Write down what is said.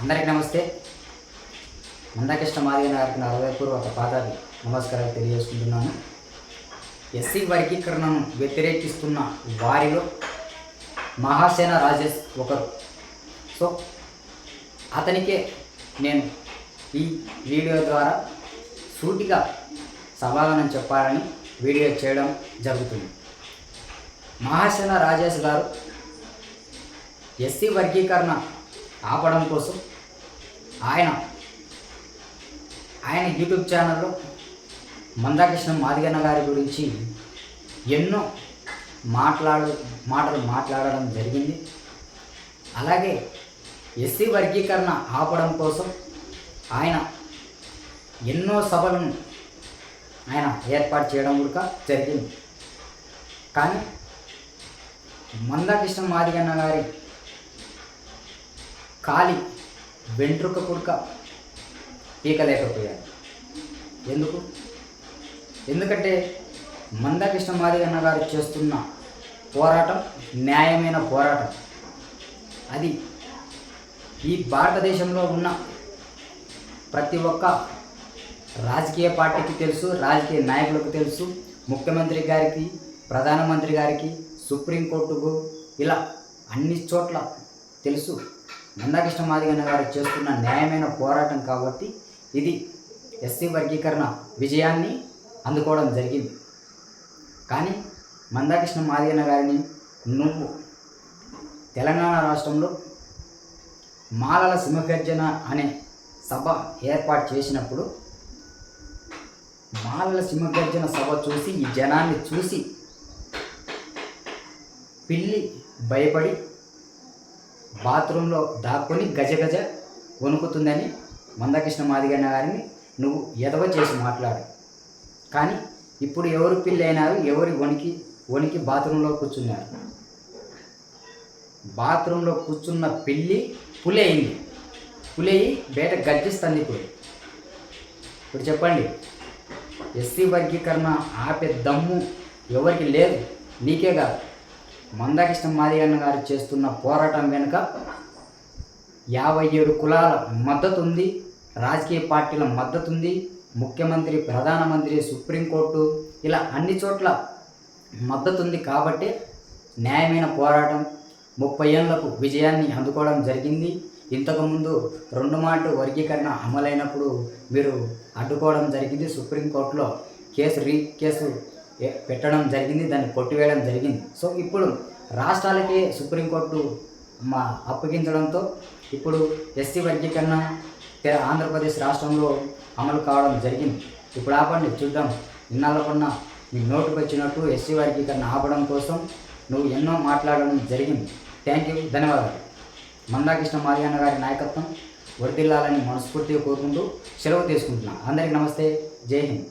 అందరికీ నమస్తే. మందకృష్ణ మాదిగ గారికి నా హృదయపూర్వక పాదాలు నమస్కారాలు తెలియజేసుకుంటున్నాను. ఎస్సీ వర్గీకరణను వ్యతిరేకిస్తున్న వారిలో మహాసేన రాజేష్ ఒకరు. సో అతనికే నేను ఈ వీడియో ద్వారా సూటిగా సమాధానం చెప్పాలని వీడియో చేయడం జరుగుతుంది. మహాసేన రాజేష్ గారు ఎస్సీ వర్గీకరణ ఆపడం కోసం ఆయన ఆయన యూట్యూబ్ ఛానల్లో మందాకృష్ణ మాదిగన్న గారి గురించి ఎన్నో మాట్లాడు మాటలు మాట్లాడడం జరిగింది. అలాగే ఎస్సీ వర్గీకరణ ఆపడం కోసం ఆయన ఎన్నో సభలను ఆయన ఏర్పాటు చేయడం కూడా జరిగింది. కానీ మందాకృష్ణ మాదిగన్న గారి కాలి వెంట్రుక కుడక పీకలేకపోయారు ఎందుకు? ఎందుకంటే మందకృష్ణ మాదిగన్న గారు చేస్తున్న పోరాటం న్యాయమైన పోరాటం. అది ఈ భారతదేశంలో ఉన్న ప్రతి ఒక్క రాజకీయ పార్టీకి తెలుసు రాజకీయ నాయకులకు తెలుసు. ముఖ్యమంత్రి గారికి ప్రధానమంత్రి గారికి సుప్రీంకోర్టుకు ఇలా అన్ని చోట్ల తెలుసు. నందకృష్ణ మాదిగన్న గారు చేస్తున్న న్యాయమైన పోరాటం కాబట్టి ఇది ఎస్సీ వర్గీకరణ విజయాన్ని అందుకోవడం జరిగింది. కానీ మందాకృష్ణ మాదిగన్న గారిని నువ్వు తెలంగాణ రాష్ట్రంలో మాలల సింహగర్జన అనే సభ ఏర్పాటు చేసినప్పుడు మాలల సింహగర్జన సభ చూసి ఈ జనాన్ని చూసి పిల్లి భయపడి బాత్రూంలో దాక్కొని గజ గజ వణుకుతుందని మందకృష్ణ మాదిగన్న గారిని నువ్వు ఎదవ చేసి మాట్లాడు. కానీ ఇప్పుడు ఎవరు పిల్లైనారు ఎవరి వణికి వణికి బాత్రూంలో కూర్చున్నారు. బాత్రూంలో కూర్చున్న పిల్లి పులి అయింది పులి బయట గర్జిస్తుంది ఇప్పుడు. ఇప్పుడు చెప్పండి ఎస్సీ వర్గీకరణ ఆపే దమ్ము ఎవరికి లేదు? నీకే కాదు. మందకృష్ణ మాదిగన్న గారు చేస్తున్న పోరాటం వెనుక యాభై ఏడు కులాల మద్దతు ఉంది రాజకీయ పార్టీల మద్దతు ఉంది ముఖ్యమంత్రి ప్రధానమంత్రి సుప్రీంకోర్టు ఇలా అన్ని చోట్ల మద్దతు ఉంది కాబట్టి న్యాయమైన పోరాటం ముప్పై ఏళ్ళకు విజయాన్ని అందుకోవడం జరిగింది. ఇంతకుముందు రెండు మాటలు వర్గీకరణ అమలైనప్పుడు మీరు అడ్డుకోవడం జరిగింది సుప్రీంకోర్టులో. కేసు రీ కేసు పెట్టడం జరిగింది దాన్ని కొట్టివేయడం జరిగింది. సో ఇప్పుడు రాష్ట్రాలకే సుప్రీంకోర్టు మా అప్పగించడంతో ఇప్పుడు ఎస్సీ వర్గీకరణ ఆంధ్రప్రదేశ్ రాష్ట్రంలో అమలు కావడం జరిగింది. ఇప్పుడు ఆపండి చూద్దాం. ఇన్నాళ్ళకున్న మీ నోటుకు వచ్చినట్టు ఎస్సీ వర్గీకరణ ఆపడం కోసం నువ్వు ఎన్నో మాట్లాడడం జరిగింది. థ్యాంక్ యూ ధన్యవాదాలు. మందాకృష్ణ మాదిగన్న గారి నాయకత్వం వరదిల్లాలని మనస్ఫూర్తిగా కోరుకుంటూ సెలవు తీసుకుంటున్నాను అందరికీ నమస్తే. జై హింద్.